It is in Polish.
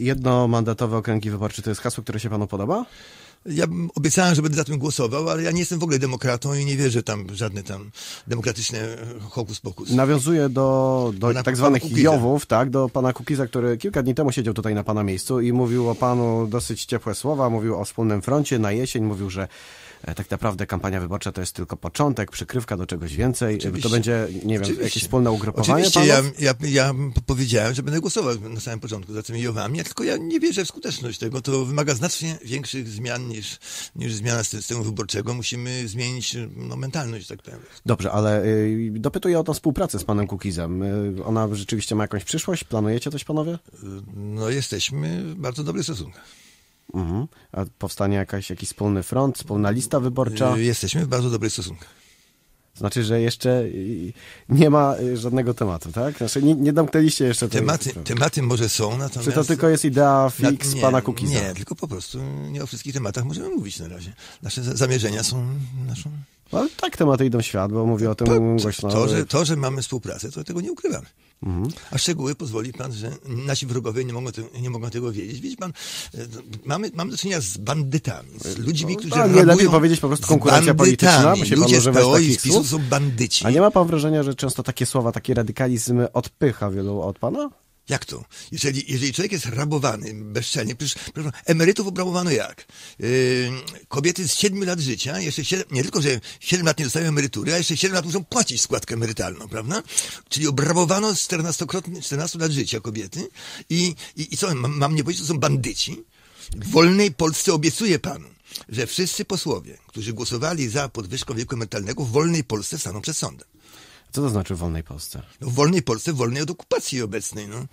Jednomandatowe okręgi wyborcze to jest hasło, które się panu podoba? Ja obiecałem, że będę za tym głosował, ale ja nie jestem w ogóle demokratą i nie wierzę tam w żadne tam demokratyczne hokus pokus. Nawiązuje do, do Pana- tak zwanych pana. Jowów, tak, do pana Kukiza, który kilka dni temu siedział tutaj na pana miejscu i mówił o panu dosyć ciepłe słowa, mówił o wspólnym froncie na jesień, mówił, że e, tak naprawdę kampania wyborcza to jest tylko początek, przykrywka do czegoś więcej. Oczywiście. To będzie, nie wiem, Oczywiście. jakieś wspólne ugrupowanie Oczywiście, ja, ja, ja powiedziałem, że będę głosował na samym początku za tymi Jowami, tylko ja nie wierzę w skuteczność tego. To wymaga znacznie większych zmian niż, niż zmiana systemu wyborczego. Musimy zmienić no, mentalność, tak powiem. Dobrze, ale y, dopytuję o tą współpracę z panem Kukizem. Y, Ona rzeczywiście ma jakąś przyszłość? Planujecie coś, panowie? No jesteśmy w bardzo dobrych stosunkach. Mhm. A powstanie jakaś, jakiś wspólny front, wspólna lista wyborcza? Y, Jesteśmy w bardzo dobrych stosunkach. Znaczy, że jeszcze y, nie ma y, żadnego tematu, tak? Znaczy, nie, nie domknęliście jeszcze tej Tematy, może są, natomiast... Czy to tylko jest idea fix nie, pana Kukiza? Nie, tylko po prostu nie o wszystkich tematach możemy mówić na razie. Nasze za- zamierzenia są naszą... No, ale tak tematy idą w świat, bo mówię o tym To, głośno. to, że, to, że mamy współpracę, to tego nie ukrywamy. Mhm. A szczegóły pozwoli pan, że nasi wrogowie nie mogą, te, nie mogą tego wiedzieć. Widzi pan, e, mamy, mamy do czynienia z bandytami, z ludźmi, którzy a, nie lepiej powiedzieć po prostu z konkurencja polityczna, bo się pan Ludzie z PO i takich z PiSu są bandyci. A nie ma pan wrażenia, że często takie słowa, taki radykalizm odpycha wielu od pana? Jak to? Jeżeli, jeżeli człowiek jest rabowany bezczelnie, przecież pana, emerytów obrabowano jak? Yy, kobiety z 7 lat życia, jeszcze 7, nie tylko, że 7 lat nie dostają emerytury, a jeszcze 7 lat muszą płacić składkę emerytalną, prawda? Czyli obrabowano z 14-krotnie, 14 lat życia kobiety i, i, i co, mam, mam nie powiedzieć, to są bandyci? W wolnej Polsce obiecuję panu, że wszyscy posłowie, którzy głosowali za podwyżką wieku emerytalnego w wolnej Polsce staną przed sądem. Co to znaczy w wolnej Polsce? No, w wolnej Polsce, wolnej od okupacji obecnej. No.